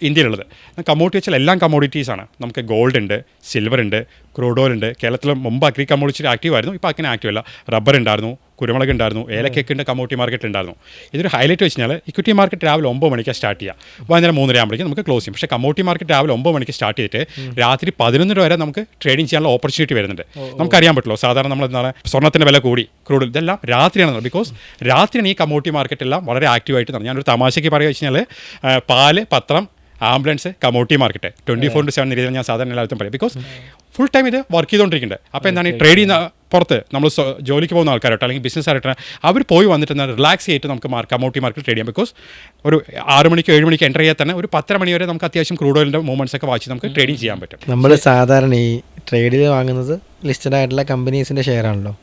ഇന്ത്യയിലുള്ളത്. കമോട്ടി വെച്ചാൽ എല്ലാം കമോഡിറ്റീസ് ആണ്. നമുക്ക് ഗോൾഡ് ഉണ്ട് സിൽവർ ഉണ്ട് ക്രൂഡ് ഓയിൽ ഉണ്ട്. കേരളത്തിൽ മുമ്പ് അഗ്രി കമോഡിറ്റി ആക്റ്റീവ് ആയിരുന്നു ഇപ്പോൾ അങ്ങനെ ആക്റ്റീവ് അല്ല. റബ്ബർ ഉണ്ടായിരുന്നു കുരുമുളക് ഉണ്ടായിരുന്നു ഏലക്കൊക്കെ ഉണ്ട് കമ്മോട്ടി മാർക്കറ്റ് ഉണ്ടായിരുന്നു. ഇതൊരു ഹൈലൈറ്റ് വെച്ച് കഴിഞ്ഞാൽ ഇക്വിറ്റി മാർക്കറ്റ് രാവിലെ ഒമ്പത് മണിക്ക് സ്റ്റാർട്ട് ചെയ്യുക വൈകുന്നേരം മൂന്നര ആകുമ്പോഴേക്കും നമുക്ക് ക്ലോസ് ചെയ്യും. പക്ഷേ കമ്മോട്ടി മാർക്കറ്റ് രാവിലെ ഒമ്പത് മണിക്ക് സ്റ്റാർട്ട് ചെയ്തിട്ട് രാത്രി പതിനൊന്നര വരെ നമുക്ക് ട്രേഡിംഗ് ചെയ്യാനുള്ള ഓപ്പർച്യൂണിറ്റി വരുന്നുണ്ട്. നമുക്കറിയാൻ പറ്റുള്ളൂ. സാധാരണ നമ്മൾ എന്താണ് സ്വർണത്തിന്റെ വില കൂടി ക്രൂഡ് ഇതെല്ലാം രാത്രിയാണ്. ബിക്കോസ് രാത്രിയാണ് ഈ കമ്മോട്ടി മാർക്കറ്റ് എല്ലാം വളരെ ആക്റ്റീവായിട്ട് നടന്നത് ഞാനൊരു തമാശയ്ക്ക് പറയുക വെച്ച് കഴിഞ്ഞാൽ പാൽ പത്രം ambulance commodity market. Twenty four into seven രീതിയിൽ ഞാൻ സാധാരണ എല്ലാവർക്കും പറയും. ബിക്കോസ് ഫുൾ ടൈം ഇത് വർക്ക് ചെയ്തുകൊണ്ടിരിക്കുന്നുണ്ട് അപ്പോൾ എന്താണ് ഈ ട്രേഡ് ചെയ്യുന്ന പുറത്ത് നമ്മൾ ജോലിക്ക് പോകുന്ന ആൾക്കാരോട്ടോ അല്ലെങ്കിൽ ബിസിനസ് ആയിട്ട് അവർ പോയി വന്നിട്ട് എന്താണ് റിലാക്സ് ചെയ്തിട്ട് നമുക്ക് മാർക്ക് കമോട്ടി മാർക്കറ്റ് ട്രേഡ് ചെയ്യാം. ബിക്കോസ് ഒരു ആറ് മണിക്ക് ഏഴ് മണിക്ക് എന്റർ ചെയ്യാൻ തന്നെ ഒരു പത്തര മണി വരെ നമുക്ക് അത്യാവശ്യം ക്രൂഡ് ഓയിലിന്റെ മൂവ്മെന്റ്സ് ഒക്കെ വാച്ച് നമുക്ക് ട്രേഡിംഗ് ചെയ്യാൻ പറ്റും.
നമ്മൾ സാധാരണ ഈ ട്രേഡിൽ വാങ്ങുന്നത് ലിസ്റ്റഡ് ആയിട്ടുള്ള കമ്പനീസിന്റെ ഷെയർ ആണല്ലോ.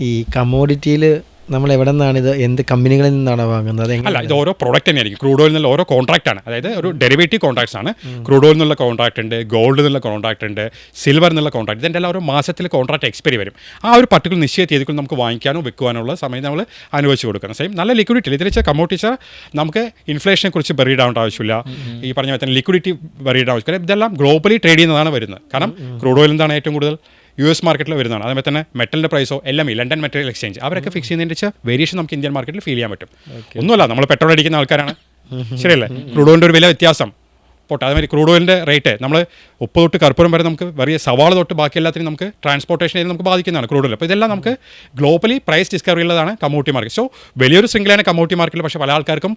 ഈ കമോഡിറ്റിയിൽ നമ്മൾ എവിടെ നിന്നാണ് ഇത് എന്ത് കമ്പനികളിൽ നിന്നാണ് വാങ്ങുന്നത്?
അല്ല ഇത് ഓരോ പ്രോഡക്റ്റ് തന്നെയായിരിക്കും. ക്രൂഡ് ഓയിൽ എന്നുള്ള ഓരോ കോൺട്രാക്റ്റ് ആണ്. അതായത് ഒരു ഡെറിവേറ്റീവ് കോൺട്രാക്ട്സ് ആണ്. ക്രൂഡ് ഓയിൽ എന്നുള്ള കോൺട്രാക്ട് ഉണ്ട് ഗോൾഡ് എന്നുള്ള കോൺട്രാക്ട് ഉണ്ട് സിൽവർ എന്നുള്ള കോൺട്രാക്ട് ഇതിന്റെ എല്ലാം ഓരോ മാസത്തിൽ കോൺട്രാക്ട് എക്സ്പയറി വരും. ആ ഒരു പർട്ടിക്കുലർ നിശ്ചയ തീയതികൾ നമുക്ക് വാങ്ങിക്കാനോ വെക്കുവാനുള്ള സമയം നമ്മൾ അനുവദിച്ച് കൊടുക്കണം. സെയിം നല്ല ലിക്വിഡിറ്റി ഇതിൽ വെച്ചാൽ കമ്മോട്ടിച്ച നമുക്ക് ഇൻഫ്ലേഷനെ കുറിച്ച് ബെറീഡ് ആവേണ്ട ആവശ്യമില്ല. ഈ പറഞ്ഞ പോലെ തന്നെ ലിക്വിഡിറ്റി ബെറീഡ് ആവശ്യമില്ല. ഇതെല്ലാം ഗ്ലോബലി ട്രേഡ് ചെയ്യുന്നതാണ് വരുന്നത്. കാരണം ക്രൂഡ് ഓയിൽ എന്താണ് ഏറ്റവും കൂടുതൽ യു എസ് മാർക്കറ്റിൽ വരുന്നതാണ്. അതേപോലെ തന്നെ മെറ്റലിന്റെ പ്രൈസോ എല്ലാം ഈ ലണ്ടൻ മെറ്റീരിയൽ എക്സ്ചേഞ്ച് അവരൊക്കെ ഫിക്സ് ചെയ്യുന്നതിന്റെ വെച്ചാൽ വേരിയേഷൻ നമുക്ക് ഇന്ത്യൻ മാർക്കറ്റിൽ ഫീൽ ചെയ്യാൻ പറ്റും. ഒന്നുമല്ല നമ്മൾ പെട്രോൾ അടിക്കുന്ന ആൾക്കാരാണ്. ശരിയല്ലേ? ക്രൂഡ് ഒരു വില വ്യത്യാസം. പോട്ടെ അതേമാതിരി ക്രൂഡ് ഓയിലിന്റെ റേറ്റ് നമ്മൾ ഉപ്പ് തൊട്ട് കർപ്പൂരം വരെ നമുക്ക് വലിയ സവാള തൊട്ട് ബാക്കി എല്ലാത്തിനും നമുക്ക് ട്രാൻസ്പോർട്ടേഷൻ നമുക്ക് ബാധിക്കുന്നതാണ് ക്രൂഡ് ഓയിൽ അപ്പോൾ ഇതെല്ലാം നമുക്ക് ഗ്ലോബലി പ്രൈസ് ഡിസ്കവറി ഉള്ളതാണ് കമ്മൂട്ടി മാർക്കറ്റ് സോ വലിയൊരു ശൃംഖലയാണ് കമ്മൂട്ടി മാർക്കറ്റിൽ പക്ഷേ പല ആൾക്കാർക്കും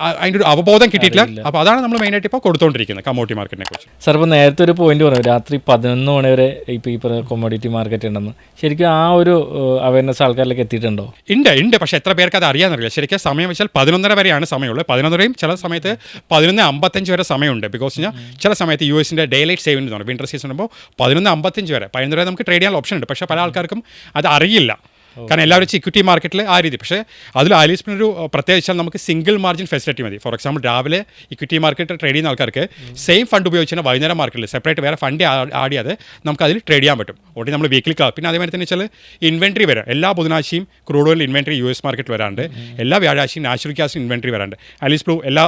അതിന്റെ ഒരു അവബോധം കിട്ടിയിട്ടില്ല. അപ്പോൾ അതാണ് നമ്മൾ മെയിനായിട്ട് ഇപ്പോൾ കൊടുത്തുകൊണ്ടിരിക്കുന്നത് കമോഡിറ്റി മാർക്കറ്റിനെ കുറിച്ച്.
സാർ ഇപ്പോൾ നേരത്തെ ഒരു പോയിന്റ് പറഞ്ഞു രാത്രി പതിനൊന്ന് മണി വരെ ഇപ്പോൾ ഈ കൊമോഡിറ്റി മാർക്കറ്റ് ഉണ്ടെന്ന്. ശരിക്കും ആ ഒരു അവയർനെസ് ആൾക്കാരിലേക്ക് എത്തിയിട്ടുണ്ടോ?
ഉണ്ട് ഉണ്ട് പക്ഷേ എത്ര പേർക്ക് അത് അറിയാമെന്നറിയില്ല. ശരിക്കും സമയം വെച്ചാൽ പതിനൊന്നര വരെയാണ് സമയമുള്ളത്. പതിനൊന്നരയും ചില സമയത്ത് പതിനൊന്ന് അമ്പത്തഞ്ച് വരെ സമയമുണ്ട്. ബിക്കോസ് ഞാൻ ചില സമയത്ത് യു എസിന്റെ ഡേ ലൈറ്റ് സേവിംഗ് എന്ന് പറയും. വിന്റർ സീസൺ ആകുമ്പോൾ പതിനൊന്ന് അമ്പത്തഞ്ച് വരെ. പതിനൊന്നര നമുക്ക് ട്രേഡ് ചെയ്യാൻ ഓപ്ഷൻ ഉണ്ട്. പക്ഷേ പല ആൾക്കാർക്കും അത് അറിയില്ല. കാരണം എല്ലാവരും ഇക്വിറ്റി മാർക്കറ്റിൽ ആ രീതി. പക്ഷേ അതിൽ ആലീസ്പിന് ഒരു പ്രത്യേകിച്ചാൽ നമുക്ക് സിംഗിൾ മാർജിൻ ഫെസിലിറ്റി മതി. ഫോർ എക്സാമ്പിൾ രാവിലെ ഇക്വിറ്റി മാർക്കറ്റ് ട്രേഡ് ചെയ്യുന്ന ആൾക്കാർക്ക് സെയിം ഫണ്ട് ഉപയോഗിച്ച് തന്നെ വൈകുന്നേരം മാർക്കറ്റിൽ സെപ്പറേറ്റ് വേറെ ഫണ്ട് ആഡ് ചെയ്യാതെ നമുക്ക് അതിൽ ട്രേഡ് ചെയ്യാൻ പറ്റും. ഓട്ടി നമ്മൾ വീക്കിലി ക്ലാസ് പിന്നെ അതേമാതിരി തന്നെ വെച്ചാൽ ഇൻവെൻട്രി വരാം. എല്ലാ ബുധനാഴ്ചയും crude oil inventory U S മാർക്കറ്റിൽ വരാണ്ട് എല്ലാ വ്യാഴാഴ്ചയും നാച്ചുറൽ ഗ്യാസ് ഇൻവെൻട്രി വരാണ്ട് അലീസ് ബ്ലൂ എല്ലാ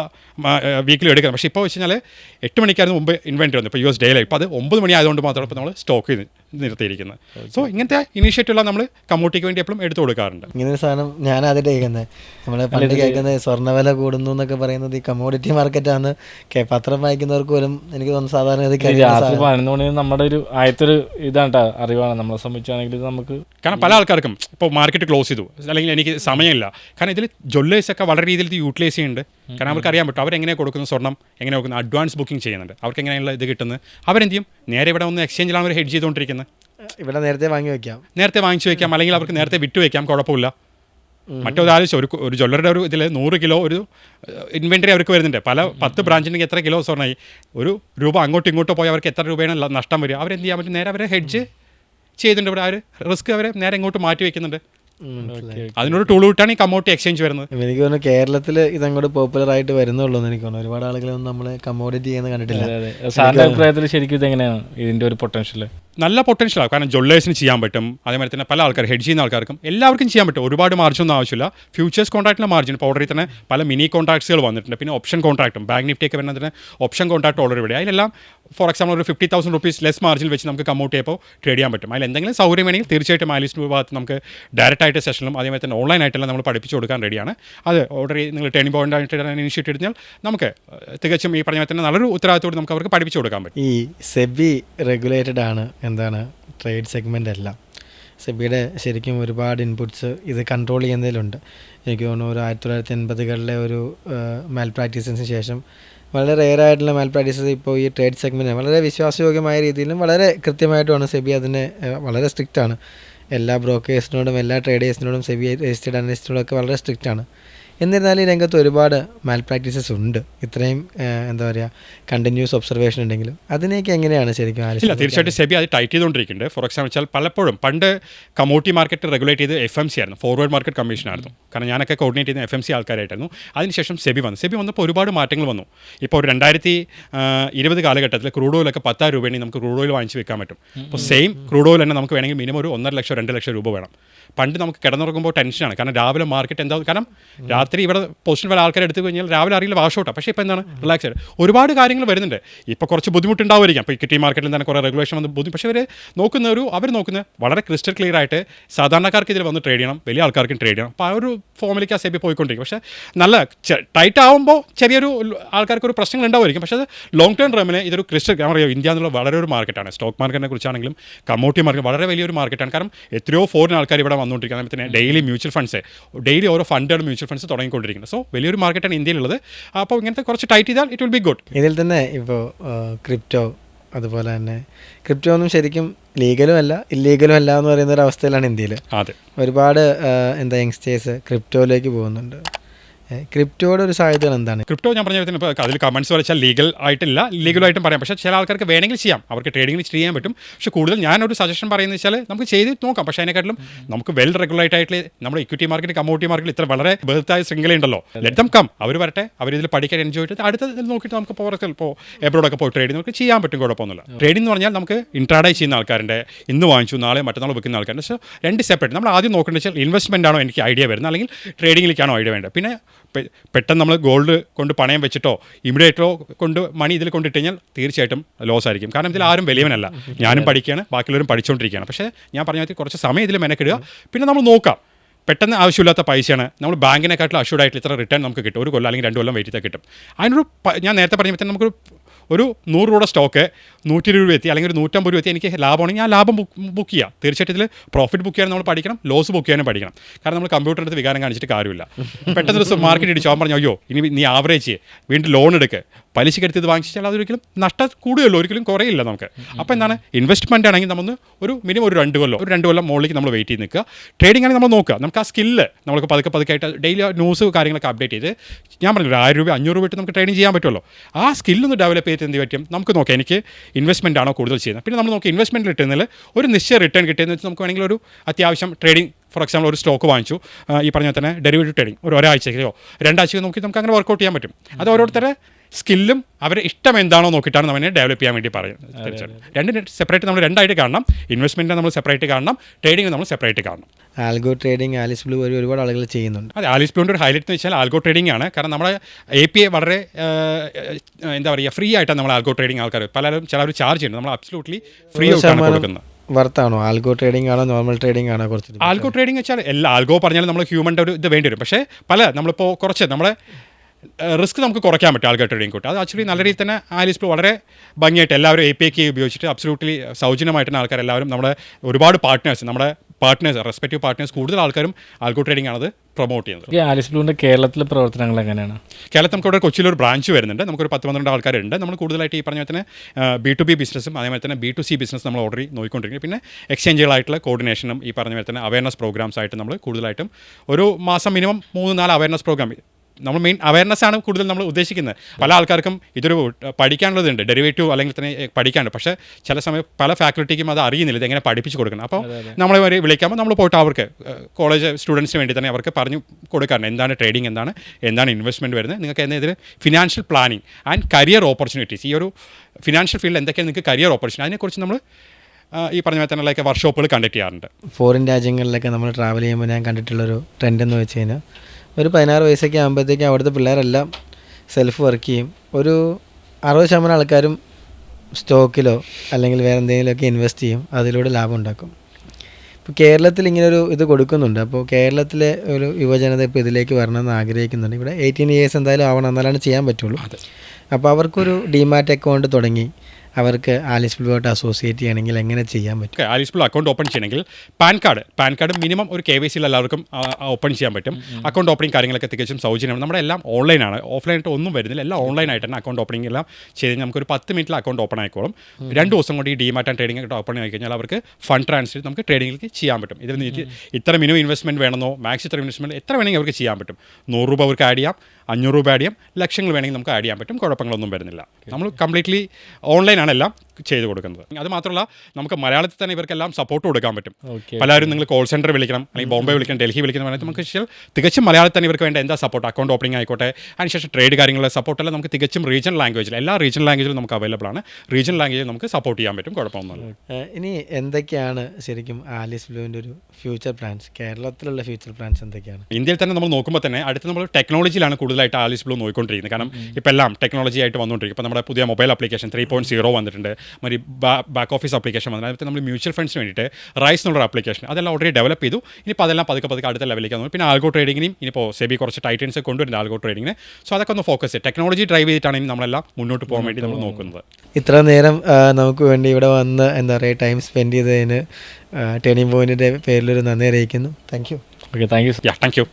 വീക്കിലും എടുക്കുന്നത്. പക്ഷേ ഇപ്പോൾ വെച്ച് കഴിഞ്ഞാൽ എട്ട് മണിക്കായിരുന്നു മുമ്പ് ഇൻവെൻട്രി വന്നു ഇപ്പോൾ യു എസ് ഡേയിലായി ഇപ്പോൾ അത് ഒമ്പത് മണി ആയതുകൊണ്ട് മാത്രമാണ് ഇപ്പോൾ നമ്മൾ സ്റ്റോക്ക് ചെയ്ത് നിർത്തിയിരിക്കുന്നത്. സോ ഇങ്ങനത്തെ ഇനീഷ്യേറ്റീവ് നമ്മൾ കമ്മൂട്ടിക്ക് വേണ്ടി എപ്പോഴും എടുത്തു കൊടുക്കാറുണ്ട്.
ഇങ്ങനെ ഒരു സാധനം ഞാൻ അതിന്റെ കേൾക്കുന്നത് നമ്മൾ പണ്ട് കേൾക്കുന്നത് സ്വർണവില കൂടുന്നു എന്നൊക്കെ പറയുന്നത് ഈ കമ്മോഡിറ്റി മാർക്കറ്റാണ് കേ- പത്രം വായിക്കുന്നവർക്ക് പോലും എനിക്ക് തോന്നുന്നു സാധാരണ ഇത്
ഈ രാത്രി പതിനൊന്ന് മണി നമ്മുടെ ഒരു ആയത്തൊരു ഇതാണ് ട്ടോ, അറിവാണ്. നമ്മളെ സംബന്ധിച്ചാണെങ്കിൽ നമുക്ക്
കാരണം പല ആൾക്കാർക്കും ഇപ്പോൾ മാർക്കറ്റ് ക്ലോസ് ചെയ്തു. അല്ലെങ്കിൽ എനിക്ക് സമയമില്ല. കാരണം ഇതിൽ ജ്വല്ലേഴ്സ് ഒക്കെ വളരെ രീതിയിൽ ഇത് യൂട്ടിലൈസ് ചെയ്യുന്നുണ്ട്. കാരണം അവർക്ക് അറിയാൻ പറ്റും. അവരെങ്ങനെ കൊടുക്കുന്നു സ്വർണം എങ്ങനെ കൊടുക്കുന്നു അഡ്വാൻസ് ബുക്കിംഗ് ചെയ്യുന്നുണ്ട്. അവർക്ക് എങ്ങനെയുള്ള ഇത് കിട്ടുന്നത്? അവരെന്ത് ചെയ്യും? നേരെ ഇവിടെ ഒന്ന് എക്സ്ചേഞ്ചിലാണ് അവർ ഹെഡ് ചെയ്തുകൊണ്ടിരിക്കുന്നത്.
ഇവിടെ നേരത്തെ വാങ്ങി വെക്കാം.
നേരത്തെ വാങ്ങിച്ചു വെക്കാം അല്ലെങ്കിൽ അവർക്ക് നേരത്തെ വിറ്റ് വെക്കാം കുഴപ്പമില്ല. മറ്റൊരു ആലോചിച്ച് ഒരു ഒരു ജ്വല്ലറുടെ ഒരു ഇതിൽ നൂറ് കിലോ ഒരു ഇൻവെന്ററി അവർക്ക് വരുന്നുണ്ട്. പല പത്ത് ബ്രാഞ്ചിനെങ്കിൽ എത്ര കിലോ സ്വർണമായി ഒരു രൂപ അങ്ങോട്ടും ഇങ്ങോട്ടോ പോയി അവർക്ക് എത്ര രൂപയാണ് നഷ്ടം വരിക. അവരെന്ത് ചെയ്യാൻ പറ്റും? നേരെ അവരെ ഹെഡ്ജ് ചെയ്യുന്നുണ്ട് ഇവിടെ. ആ ഒരു റിസ്ക് അവരെ നേരെ ഇങ്ങോട്ട് മാറ്റി വെക്കുന്നുണ്ട്. അതിനൊരു ടൂൾ കിട്ടാണ് ഈ കമ്മോട്ടി എക്സ്ചേഞ്ച് വരുന്നത്.
എനിക്ക് തോന്നുന്നു കേരളത്തിൽ ഇതങ്ങോട്ട് പോപ്പുലർ ആയിട്ട് വരുന്നുള്ളൂ എന്ന് എനിക്ക് തോന്നുന്നു ഒരുപാട് ആളുകളൊന്നും നമ്മളെ കമോഡിറ്റി ചെയ്യുന്ന കണ്ടിട്ടില്ല.
സാറിന്റെ അഭിപ്രായത്തിൽ ശരിക്കും ഇതെങ്ങനെയാണ് ഇതിന്റെ ഒരു പൊട്ടൻഷ്യൽ
നല്ല പൊട്ടൻഷ്യലാണ് കാരണം ജ്വല്ലേഴ്സിന് ചെയ്യാൻ പറ്റും. അതേമാതിരി തന്നെ പല ആൾക്കാർ ഹെഡ് ചെയ്യുന്ന ആൾക്കാർക്കും എല്ലാവർക്കും ചെയ്യാൻ പറ്റും. ഒരുപാട് മാർജിൻ ഒന്നും ആവശ്യമില്ല. ഫ്യൂച്ചേഴ്സ് കോൺട്രാക്റ്റിലെ മാർജിൻ ഇപ്പോൾ ഓൾറെഡി തന്നെ പല മിനി കോൺട്രാക്ട്സുകൾ വന്നിട്ടുണ്ട്. പിന്നെ ഓപ്ഷൻ കോൺട്രാക്റ്റും ബാങ്ക് നിഫ്റ്റി ഒക്കെ വരുന്നതിന് ഓപ്ഷൻ കോൺട്രാക്ട് ഓൾറെഡി ഇവിടെ. അതിലെല്ലാം ഫോർ എക്സാമ്പിൾ ഒരു fifty thousand rupees less margin വെച്ച് നമുക്ക് കമ്മൗട്ട് ചെയ്യുമ്പോൾ ട്രേഡ് ചെയ്യാൻ പറ്റും. അതിൽ എന്തെങ്കിലും സൗകര്യം വേണമെങ്കിൽ തീർച്ചയായിട്ടും മാലിസ്റ്റ് ഭാഗത്ത് നമുക്ക് ഡയറക്റ്റ് ആയിട്ട് സെഷനിലും അതേമാതിരി തന്നെ ഓൺലൈൻ ആയിട്ടെല്ലാം നമ്മൾ പഠിപ്പിച്ചു കൊടുക്കാൻ റെഡിയാണ് അത് ഓൾറെഡി നിങ്ങൾ ടേണിംഗ് പോയിന്റ് ആയിട്ട് ഇനിഷ്യേറ്റ് എടുത്താൽ നമുക്ക് തികച്ചും ഈ പറഞ്ഞ തന്നെ നല്ലൊരു ഉത്തരവാദിത്തോട് നമുക്ക് അവർക്ക് പഠിപ്പിച്ചു കൊടുക്കാൻ പറ്റും.
ഈ സെബി റെഗുലേറ്റഡ് ആണ് എന്താണ് ട്രേഡ് സെഗ്മെന്റ് എല്ലാം സെബിയുടെ ശരിക്കും ഒരുപാട് ഇൻപുട്സ് ഇത് കൺട്രോൾ ചെയ്യുന്നതിലുണ്ട്. എനിക്ക് തോന്നുന്നു ഒരു ആയിരത്തി തൊള്ളായിരത്തി എൺപതുകളിലെ ഒരു മാൽ പ്രാക്ടീസിന് ശേഷം വളരെ റെയർ ആയിട്ടുള്ള മാൽ പ്രാക്ടീസസ് ഇപ്പോൾ ഈ ട്രേഡ് സെഗ്മെന്റ് വളരെ വിശ്വാസയോഗ്യമായ രീതിയിലും വളരെ കൃത്യമായിട്ടുമാണ് സെബി അതിനെ വളരെ സ്ട്രിക്റ്റ് ആണ്. എല്ലാ ബ്രോക്കേഴ്സിനോടും എല്ലാ ട്രേഡേഴ്സിനോടും സെബി രജിസ്റ്റേഡ് അനലിസ്റ്റിനോടും ഒക്കെ വളരെ സ്ട്രിക്റ്റ് ആണ്. എന്നിരുന്നാലും ഈ രംഗത്ത് ഒരുപാട് മാൽ പ്രാക്ടീസസ് ഉണ്ട്. ഇത്രയും എന്താ പറയുക കണ്ടിന്യൂസ് ഒബ്സർവേഷൻ ഉണ്ടെങ്കിലും അതിനെയൊക്കെ എങ്ങനെയാണ് ശരിക്കും
ഇല്ല? തീർച്ചയായിട്ടും സെബി അത് ടൈറ്റ് ചെയ്തുകൊണ്ടിരിക്കുന്നുണ്ട്. ഫോർ എക്സാമ്പിൾ വെച്ചാൽ പലപ്പോഴും പണ്ട് കമോട്ടി മാർക്കറ്റ് റെഗുലേറ്റ് ചെയ്ത് എഫ് എം സി ആയിരുന്നു. ഫോർവേഡ് മാർക്കറ്റ് കമ്മീഷൻ ആയിരുന്നു. കാരണം ഞാനൊക്കെ കോർഡിനേറ്റ് ചെയ്യുന്ന എഫ് എം സി ആൾക്കാരായിട്ടായിരുന്നു. അതിനുശേഷം സെബി വന്നു. സെബി വന്നപ്പോൾ ഒരുപാട് മാറ്റങ്ങൾ വന്നു. ഇപ്പോൾ ഒരു രണ്ടായിരത്തി ഇരുപത് കാലഘട്ടത്തിൽ ക്രൂഡ് ഓയിലൊക്കെ പത്തായിരം രൂപയാണെങ്കിൽ നമുക്ക് ക്രൂഡ് ഓയിൽ വാങ്ങിച്ച് വെക്കാൻ പറ്റും. അപ്പോൾ സെയിം ക്രൂഡ് ഓയിൽ തന്നെ നമുക്ക് വേണമെങ്കിൽ മിനിമം ഒരു ഒന്നര ലക്ഷം രണ്ട് ലക്ഷം രൂപ വേണം. പണ്ട് നമുക്ക് കിടന്നുറങ്ങുമ്പോൾ ടെൻഷനാണ് കാരണം രാവിലെ മാർക്കറ്റ് എന്താ കാരണം രാത്രി ഇവിടെ പൊസിഷൻ വരെ ആൾക്കാർ എടുത്തു കഴിഞ്ഞാൽ രാവിലെ അറിയില്ല വാഷ് ഔട്ടാ പക്ഷേ ഇപ്പോൾ എന്താണ്? റിലാക്സ് ആയിട്ട്. ഒരുപാട് കാര്യങ്ങൾ വരുന്നുണ്ട്. ഇപ്പോൾ കുറച്ച് ബുദ്ധിമുട്ടുണ്ടാവുമായിരിക്കും. അപ്പോൾ ഇക്വിറ്റി മാർക്കറ്റിൽ തന്നെ കുറേ റെഗുലേഷൻ വന്ന് ബുദ്ധിമുട്ട് പക്ഷേ അവർ നോക്കുന്ന ഒരു അവർ നോക്കുന്ന വളരെ ക്രിസ്റ്റൽ ക്ലിയർ ആയിട്ട് സാധാരണക്കാർക്ക് ഇതിൽ വന്ന് ട്രേഡ് ചെയ്യണം. വലിയ ആൾക്കാർക്കും ട്രേഡ് ചെയ്യണം. അപ്പോൾ ആ ഒരു ഫോമിലേക്ക് ആ സെബി പോയിക്കൊണ്ടിരിക്കും. പക്ഷേ നല്ല ടൈറ്റ് ആകുമ്പോൾ ചെറിയൊരു ആൾക്കാർക്ക് ഒരു പ്രശ്നങ്ങൾ ഉണ്ടാവുമായിരിക്കും. പക്ഷേ അത് ലോങ് ടേം റേമിന് ഇതൊരു ക്രിസ്റ്റൽ ഞാൻ പറയുക ഇന്ത്യ എന്നുള്ള വളരെ ഒരു മാർക്കറ്റാണ് സ്റ്റോക്ക് മാർക്കറ്റിനെ കുറിച്ചാണെങ്കിലും കമ്മോട്ടി മാർക്കറ്റ് വളരെ വലിയൊരു മാർക്കറ്റാണ് കാരണം എത്രയോ ഫോറിൻ ആൾക്കാർ ഇവിടെ വന്നുകൊണ്ടിരിക്കുന്നത് ഡെയിലി മ്യൂച്വൽ ഫണ്ട്സ് ഡെയിലി ഓരോ ഫണ്ടുകൾ മ്യൂച്വൽ ഫണ്ട്സ് തുടങ്ങിക്കൊണ്ടിരിക്കുന്നത്. സോ വലിയൊരു മാർക്കറ്റാണ് ഇന്ത്യയിലുള്ളത്. അപ്പോൾ ഇങ്ങനത്തെ കുറച്ച് ടൈറ്റ് ചെയ്താൽ ഇറ്റ് വിൽ ബി ഗുഡ്
ഇതിൽ തന്നെ ഇപ്പോൾ ക്രിപ്റ്റോ അതുപോലെ തന്നെ ക്രിപ്റ്റോ ഒന്നും ശരിക്കും ലീഗലും അല്ല ഇല്ലീഗലും അല്ല എന്ന് പറയുന്ന ഒരു അവസ്ഥയിലാണ് ഇന്ത്യയിൽ
അതെ.
ഒരുപാട് എന്താ യങ്സ്റ്റേഴ്സ് ക്രിപ്റ്റോയിലേക്ക് പോകുന്നുണ്ട്. ക്രിപ്റ്റോയുടെ ഒരു സാധ്യത എന്താണ്?
ക്രിപ്റ്റോ ഞാൻ പറഞ്ഞ ഇപ്പോൾ അതിൽ കമൻസ് വരച്ചാൽ ലീഗൽ ആയിട്ടില്ല ലീഗലായിട്ടും പറയാം. പക്ഷേ ചില ആൾക്കാർക്ക് വേണമെങ്കിൽ ചെയ്യാം. അവർക്ക് ട്രേഡിംഗിൽ ചെയ്യാൻ പറ്റും. പക്ഷേ കൂടുതൽ ഞാനൊരു സജഷൻ പറയുന്നത് വെച്ചാൽ നമുക്ക് ചെയ്ത് നോക്കാം. പക്ഷേ അതിനെക്കാട്ടിലും നമുക്ക് വെൽ റെഗുലേറ്റ് ആയിട്ടുള്ള നമ്മുടെ ഇക്വിറ്റി മാർക്കറ്റ് കമ്മോട്ടി മാർക്കറ്റ് ഇത്ര വളരെ ബഹത്തായ ശൃംഖലയുണ്ടല്ലോ. ലെറ്റ് ദം കം അവർ വരട്ടെ. അവർ ഇതിൽ പഠിക്കാൻ എൻജോയ് ചെയ്തിട്ട് അടുത്ത നോക്കിയിട്ട് നമുക്ക് പുറത്ത് ഇപ്പോൾ എബ്രോഡൊക്കെ പോയി ട്രേഡിംഗ് നമുക്ക് ചെയ്യാൻ പറ്റും കുഴപ്പമൊന്നുമില്ല. ട്രേഡിംഗ് എന്ന് പറഞ്ഞാൽ നമുക്ക് ഇൻട്രാഡേ ചെയ്യുന്ന ആൾക്കാരുടെ ഇന്ന് വാങ്ങിച്ചു നാളെ മറ്റന്നാൾ വെക്കുന്ന ആൾക്കാരുടെ പക്ഷേ രണ്ട് സെപ്പറേറ്റ് നമ്മൾ ആദ്യം നോക്കേണ്ടത് വെച്ചാൽ ഇൻവെസ്റ്റ്മെന്റ് ആണോ എനിക്ക് ഐഡിയ വരുന്നത്? അല്ലെങ്കിൽ ട്രേഡിങ്ങിലേക്കാണോ ഐഡിയ വേണ്ടത്? പിന്നെ പെട്ടെന്ന് നമ്മൾ ഗോൾഡ് കൊണ്ട് പണയം വെച്ചിട്ടോ ഇമിഡിയേറ്റോ കൊണ്ട് മണി ഇതിൽ കൊണ്ടിട്ട് കഴിഞ്ഞാൽ തീർച്ചയായിട്ടും ലോസ് ആയിരിക്കും. കാരണം ഇതിൽ ആരും വലിയവനല്ല. ഞാനും പഠിക്കുകയാണ് ബാക്കിയുള്ളവരും പഠിച്ചുകൊണ്ടിരിക്കുകയാണ് പക്ഷേ ഞാൻ പറഞ്ഞ കുറച്ച് സമയം ഇതിൽ മെനക്കിടുക. പിന്നെ നമ്മൾ നോക്കാം. പെട്ടെന്ന് ആവശ്യമില്ലാത്ത പൈസയാണ്. നമ്മൾ ബാങ്കിനെക്കാട്ടിലും അഷ്യൂർഡ് ആയിട്ട് ഇത്ര റിട്ടേൺ നമുക്ക് കിട്ടും. ഒരു കൊല്ലം അല്ലെങ്കിൽ രണ്ട് കൊല്ലം വെയിറ്റ് ചെയ്താൽ കിട്ടും. അതിനൊരു ഞാൻ നേരത്തെ പറഞ്ഞപ്പോൾ തന്നെ നമുക്കൊരു ഒരു നൂറ് രൂപയുടെ സ്റ്റോക്ക് നൂറ്റി ഇരുപത് രൂപ എത്തി അല്ലെങ്കിൽ ഒരു നൂറ്റമ്പത് രൂപ എത്തി എനിക്ക് ലാഭമാണെങ്കിൽ ഞാൻ ലാഭം ബുക്ക് ചെയ്യുക തീർച്ചയായിട്ടും ഇതിൽ പ്രോഫിറ്റ് ബുക്ക് ചെയ്യാൻ നമ്മൾ പഠിക്കണം ലോസ് ബുക്ക് ചെയ്യാനും പഠിക്കണം. കാരണം നമ്മൾ കമ്പ്യൂട്ടറിന്റെ അടുത്ത് വികാരം കാണിച്ചിട്ട് കാര്യമില്ല. പെട്ടെന്ന് ഒരു മാർക്കറ്റ് ഇടിച്ചു. അവൻ പറഞ്ഞു അയ്യോ ഇനി നീ ആവറേജ് വീണ്ടും ലോൺ എടുക്ക്. പലിശ ഇത് വാങ്ങിച്ചാൽ അതൊരിക്കലും നഷ്ടം കൂടുകയുള്ളൂ ഒരിക്കലും കുറയില്ല നമുക്ക്. അപ്പോൾ എന്താണ്? ഇൻവെസ്റ്റ്മെന്റ് ആണെങ്കിൽ നമ്മൾ ഒരു മിനിമം ഒരു രണ്ട് കൊല്ലം ഒരു രണ്ട് കൊല്ലം മുകളിലേക്ക് നമ്മൾ വെയിറ്റ് ചെയ്ത് നിൽക്കുക. ട്രേഡിംഗ് ആണെങ്കിൽ നമ്മൾ നോക്കുക. നമുക്ക് ആ സ്കില്ല് നമുക്ക് പതുക്കെ പതുക്കെ ആയിട്ട് ഡെയിലി ന്യൂസ് കാര്യങ്ങളൊക്കെ അപ്ഡേറ്റ് ചെയ്ത് ഞാൻ പറഞ്ഞു ഒരു ആയിരം രൂപ അഞ്ഞൂറ് രൂപ ഇട്ട് നമുക്ക് ട്രേഡിംഗ് ചെയ്യാൻ പറ്റുമല്ലോ. ആ സ്കില്ലൊന്ന് ഡെവലപ്പ് ചെയ്ത് എന്ത് പറ്റും? നമുക്ക് നോക്കാം. എനിക്ക് ഇൻവെസ്റ്റ്മെന്റ് ആണോ കൂടുതൽ ചെയ്യുന്നത്? പിന്നെ നമ്മൾ നോക്കി ഇൻവെസ്റ്റ്മെന്റ് കിട്ടുന്നതിൽ ഒരു നിശ്ചയ റിട്ടേൺ കിട്ടിയെന്ന് വെച്ചാൽ നമുക്ക് വേണമെങ്കിൽ ഒരു അത്യാവശ്യം ട്രേഡിംഗ് ഫോർ എക്സാമ്പിൾ ഒരു സ്റ്റോക്ക് വാങ്ങിച്ചു. ഈ പറഞ്ഞ തന്നെ ഡെറിവേറ്റീവ് ട്രേഡിംഗ് ഒരു ഒരാഴ്ചയ്ക്കോ രണ്ടാഴ്ചയോ നോക്കി നമുക്ക് അങ്ങനെ വർക്കൗട്ട് ചെയ്യാൻ പറ്റും. അത് ഓരോരുത്തരുടെ സ്കില്ലും അവരെ ഇഷ്ടം എന്താണോ നോക്കിയിട്ടാണ് നമ്മൾ ഡെവലപ്പ് ചെയ്യാൻ വേണ്ടി പറയുന്നത്. രണ്ട് രണ്ടിന് സെപ്പറേറ്റ് നമ്മൾ രണ്ടായിട്ട് കാണണം. ഇൻവെസ്റ്റ്മെന്റ് നമ്മൾ സെപ്പറേറ്റ് കാണണം. ട്രേഡിംഗ് നമ്മൾ സെപ്പറേറ്റ് കാണണം.
ആൽഗോ ട്രേഡിംഗ് ആലിസ് ബ്ലൂ വഴി ഒരുപാട് ആളുകൾ ചെയ്യുന്നുണ്ട്.
അതെ ആലിസ് ബ്ലൂന്റെ ഒരു ഹൈലൈറ്റ് എന്ന് വെച്ചാൽ ആൽഗോ ട്രേഡിംഗ് ആണ് കാരണം നമ്മുടെ എ പി ഐ വളരെ എന്താ പറയുക ഫ്രീ ആയിട്ടാണ് നമ്മൾ ആൽഗോ ട്രേഡിംഗ് ആൾക്കാർ പലരും ചിലർ ചാർജ് ചെയ്യുന്നത് നമ്മൾ അബ്സലൂട്ട്ലി ഫ്രീ ആയിട്ടാണ് കൊടുക്കുന്നത്
വർത്താണോ ആൽഗോ ട്രേഡിംഗ് ആണോ? നോർമൽ ട്രേഡിംഗ് ആണോ കുറച്ച്
ആൽഗോ ട്രേഡിംഗ് വെച്ചാൽ എല്ലാ ആൽഗോ പറഞ്ഞാൽ നമ്മൾ ഹ്യൂമന്റെ ഒരു ഇത് വേണ്ടി വരും പക്ഷേ പല നമ്മളിപ്പോൾ കുറച്ച് നമ്മളെ റിസ്ക് നമുക്ക് കുറയ്ക്കാൻ പറ്റും ആൾക്കാർ ട്രേഡിംഗ് കൂട്ട്. അത് ആക്ച്വലി നല്ല രീതിയിൽ തന്നെ ആലിസ് ഇപ്പോൾ വളരെ ഭംഗിയായിട്ട് എല്ലാവരും എ പി കെ ഉപയോഗിച്ചിട്ട് അബ്സലൂട്ട്ലി സൗജന്യമായിട്ടുള്ള ആൾക്കാർ എല്ലാവരും നമ്മുടെ ഒരുപാട് പാർട്ട്നേഴ്സ് നമ്മുടെ പാർട്ട്നേഴ്സ് റെസ്പെക്റ്റീവ് പാർട്ട്നേഴ്സ് കൂടുതൽ ആൾക്കാരും ആൾക്കൂട്ട് ട്രേഡിംഗ് ആണത് പ്രൊമോട്ട് ചെയ്യുന്നത്.
ആലിസ് ബ്ലൂവിന്റെ കേരളത്തിലെ പ്രവർത്തനങ്ങൾ എങ്ങനെയാണ്?
കേരളത്തിൽ നമുക്ക് ഇവിടെ കൊച്ചിയിലൊരു ബ്രാഞ്ച് വരുന്നുണ്ട്. നമുക്കൊരു പത്ത് പന്ത്രണ്ട് ആൾക്കാരുണ്ട്. നമ്മൾ കൂടുതലായിട്ട് ഈ പറഞ്ഞ തന്നെ ബി ടു ബി ബിസിനസ്സും അതേപോലെ തന്നെ ബി ടു സി ബിസിനസ് നമ്മൾ ഓൾറെഡി നോക്കിക്കൊണ്ടിരിക്കുന്നത് പിന്നെ എക്സ്ചേഞ്ചുകളായിട്ടുള്ള കോർഡിനേഷനും ഈ പറഞ്ഞ പോലെ തന്നെ അവയർനെസ് പ്രോഗ്രാംസ് ആയിട്ട് നമ്മൾ കൂടുതലായിട്ടും ഒരു മാസം മിനിമം മൂന്ന് നാല് അവയർനെസ് പ്രോഗ്രാം നമ്മൾ മെയിൻ അവയർനെസ് ആണ് കൂടുതൽ നമ്മൾ ഉദ്ദേശിക്കുന്നത്. പല ആൾക്കാർക്കും ഇതൊരു പഠിക്കാനുള്ളതുണ്ട്. ഡെറിവേറ്റീവ് അല്ലെങ്കിൽ തന്നെ പഠിക്കാനുണ്ട്. പക്ഷേ ചില സമയം പല ഫാക്കൽറ്റിക്കും അത് അറിയുന്നില്ല. ഇതെങ്ങനെ പഠിപ്പിച്ച് കൊടുക്കണം. അപ്പോൾ നമ്മളെ വരെ വിളിക്കുമ്പോൾ നമ്മൾ പോയിട്ട് അവർക്ക് കോളേജ് സ്റ്റുഡൻസിന് വേണ്ടി തന്നെ അവർക്ക് പറഞ്ഞു കൊടുക്കാറുണ്ട്. എന്താണ് ട്രേഡിംഗ് എന്താണ് എന്താണ് ഇൻവെസ്റ്റ്മെന്റ് വരുന്നത്? നിങ്ങൾക്ക് ഇതിൽ financial planning and career opportunities ഈ ഒരു ഫിനാൻഷ്യൽ ഫീൽഡിൽ എന്തൊക്കെയാണ് നിങ്ങൾക്ക് കരിയർ ഓപ്പർച്യൂണിറ്റി അതിനെക്കുറിച്ച് നമ്മൾ ഈ പറഞ്ഞ പോലെ തന്നെ ലൈക്ക് വർക്ക്ഷോപ്പുകൾ കണ്ടക്ട് ചെയ്യാറുണ്ട്.
ഫോറിൻ രാജ്യങ്ങളിലൊക്കെ നമ്മൾ ട്രാവൽ ചെയ്യുമ്പോൾ ഞാൻ കണ്ടിട്ടുള്ളൊരു ട്രെൻഡ് എന്ന് വെച്ച് കഴിഞ്ഞാൽ ഒരു പതിനാറ് വയസ്സൊക്കെ ആകുമ്പോഴത്തേക്കും അവിടുത്തെ പിള്ളേരെല്ലാം സെൽഫ് വർക്ക് ചെയ്യും. ഒരു അറുപത് ശതമാനം ആൾക്കാരും സ്റ്റോക്കിലോ അല്ലെങ്കിൽ വേറെ എന്തെങ്കിലുമൊക്കെ ഇൻവെസ്റ്റ് ചെയ്യും. അതിലൂടെ ലാഭം ഉണ്ടാക്കും. ഇപ്പോൾ കേരളത്തിൽ ഇങ്ങനൊരു ഇത് കൊടുക്കുന്നുണ്ട്. അപ്പോൾ കേരളത്തിലെ ഒരു യുവജനത ഇപ്പോൾ ഇതിലേക്ക് വരണമെന്ന് ആഗ്രഹിക്കുന്നുണ്ട്. ഇവിടെ എയ്റ്റീൻ ഇയേഴ്സ് എന്തായാലും ആവണം എന്നാലാണ് ചെയ്യാൻ പറ്റുള്ളൂ. അപ്പോൾ അവർക്കൊരു ഡിമാറ്റ് അക്കൗണ്ട് തുടങ്ങി. അവർക്ക് ആലിസ് ബ്ലൂമായിട്ട് അസോസിയേറ്റ് ചെയ്യണമെങ്കിൽ എങ്ങനെ ചെയ്യാൻ പറ്റും?
ആലീസ് ആലിസ്ബിൾ അക്കൗണ്ട് ഓപ്പൺ ചെയ്യണമെങ്കിൽ PAN card PAN card minimum ഒരു കെ വൈ സിയിൽ എല്ലാവർക്കും ഓപ്പൺ ചെയ്യാൻ പറ്റും. അക്കൗണ്ട് ഓപ്പണിംഗ് കാര്യങ്ങളൊക്കെ തികച്ചും സൗജന്യമാണ്. നമ്മുടെ എല്ലാം ഓൺലൈനാണ് ഓഫ്ലൈനായിട്ട് ഒന്നും വരുന്നില്ല. എല്ലാം ഓൺലൈനായിട്ട് തന്നെ അക്കൗണ്ട് ഓപ്പണിംഗ് എല്ലാം ചെയ്ത് നമുക്കൊരു പത്ത് മിനിറ്റിൽ അക്കൗണ്ട് ഓപ്പൺ ആയിക്കോളും. രണ്ട് ദിവസം കൊണ്ട് ഈ ഡിമാറ്റ് ആൻഡ് ട്രേഡിംഗ് ഓപ്പൺ ആയി കഴിഞ്ഞാൽ അവർക്ക് ഫണ്ട് ട്രാൻസ്ഫർ നമുക്ക് ട്രേഡിംഗിലേക്ക് ചെയ്യാൻ പറ്റും. ഇതിൽ നിന്ന് ഇത്ര മിനിമം ഇൻവെസ്റ്റ്മെന്റ് വേണമെന്നോ മാക്സ് ഇത്ര ഇൻവെസ്റ്റ്മെന്റ് എത്ര വേണമെങ്കിൽ അവർക്ക് ചെയ്യാൻ പറ്റും. നൂറ് രൂപ അവർക്ക് ആഡ് ചെയ്യാം. അഞ്ഞൂറ് രൂപ ആഡ് ചെയ്യാം. ലക്ഷങ്ങൾ വേണമെങ്കിൽ നമുക്ക് ആഡ് ചെയ്യാൻ പറ്റും. കുഴപ്പങ്ങളൊന്നും വരുന്നില്ല. നമ്മൾ കംപ്ലീറ്റ്ലി ഓൺലൈനാണ് എല്ലാം ചെയ്ത് കൊടുക്കുന്നത്. അത് മാത്രമല്ല നമുക്ക് മലയാളത്തിൽ തന്നെ ഇവർക്കെല്ലാം സപ്പോർട്ട് കൊടുക്കാൻ പറ്റും. പലരും നിങ്ങൾ കോൾ സെന്റർ വിളിക്കണം അല്ലെങ്കിൽ ബോംബെ വിളിക്കണം ഡൽഹി വിളിക്കണം വേണമെങ്കിൽ നമുക്ക് ശേഷം തികച്ചും മലയാളത്തിൽ തന്നെ ഇവർക്ക് വേണ്ട എന്താ സപ്പോർട്ട് അക്കൗണ്ട് ഓപ്പണിംഗ് ആയിക്കോട്ടെ അതിനുശേഷം ട്രേഡ് കാര്യങ്ങളുടെ സപ്പോർട്ടെല്ലാം നമുക്ക് തികച്ചും റീജിയൻ ലാംഗ്വേജിൽ എല്ലാ റീജിയൻ ലാംഗ്വേജിലും നമുക്ക് അവൈലബിൾ ആണ്. റീജിയൻ ലാംഗ്വേജിൽ നമുക്ക് സപ്പോർട്ട് ചെയ്യാൻ പറ്റും കുഴപ്പമൊന്നുമില്ല.
ഇനി എന്തൊക്കെയാണ് ശരിക്കും ആലിസ് ബ്ലൂവിന്റെ ഒരു ഫ്യൂച്ചർ പ്ലാൻസ് കേരളത്തിലുള്ള ഫ്യൂച്ചർ പ്ലാൻസ് എന്തൊക്കെയാണ്?
ഇന്ത്യയിൽ തന്നെ നമ്മൾ നോക്കുമ്പോൾ തന്നെ അടുത്ത് നമ്മൾ ടെക്നോളജിയിലാണ് കൂടുതലായിട്ട് ആലിസ് ബ്ലൂ നോക്കിക്കൊണ്ടിരിക്കുന്നത് കാരണം ഇപ്പോൾ എല്ലാം ടെക്നോളജി ആയിട്ട് വന്നുകൊണ്ടിരിക്കും ഇപ്പോൾ നമ്മുടെ പുതിയ mobile application three point zero വന്നിട്ടുണ്ട്. മതി ബാക്ക് ഓഫീസ് ആപ്ലിക്കേഷൻ വന്നത്. അതിനകത്ത് നമ്മൾ മ്യൂച്വൽ ഫണ്ട്സിന് വേണ്ടിയിട്ട് റൈസ് എന്നുള്ള ആപ്ലിക്കേഷൻ അതെല്ലാം ഓൾറെഡി ഡെവലപ്പ് ചെയ്തു. ഇനിയിപ്പോൾ അതെല്ലാം പതുക്കെ പതുക്കെ അടുത്ത ലെവലിലേക്ക് വന്നു. പിന്നെ ആൽഗോ ട്രേഡിങ്ങിനും ഇനിയിപ്പോൾ സെബി കുറച്ച് ടൈറ്റൻസ് കൊണ്ടുവരുന്നത് ആൽഗോ ട്രേഡിങ്ങിന് സോ അതൊക്കെ ഒന്ന് ഫോക്കസ് ടെക്നോളജി ഡ്രൈവ് ചെയ്തിട്ടാണ് ഇനി നമ്മളെല്ലാം മുന്നോട്ട് പോകാൻ വേണ്ടി നമ്മൾ നോക്കുന്നത്.
ഇത്ര നേരം നമുക്ക് വേണ്ടി ഇവിടെ വന്ന് എന്താ പറയുക ടൈം സ്പെൻഡ് ചെയ്തതിന് ടേണിംഗ് പോയിന്റിന്റെ പേരിലൊരു നന്ദി അറിയിക്കുന്നു. Thank you
okay thank
you thank you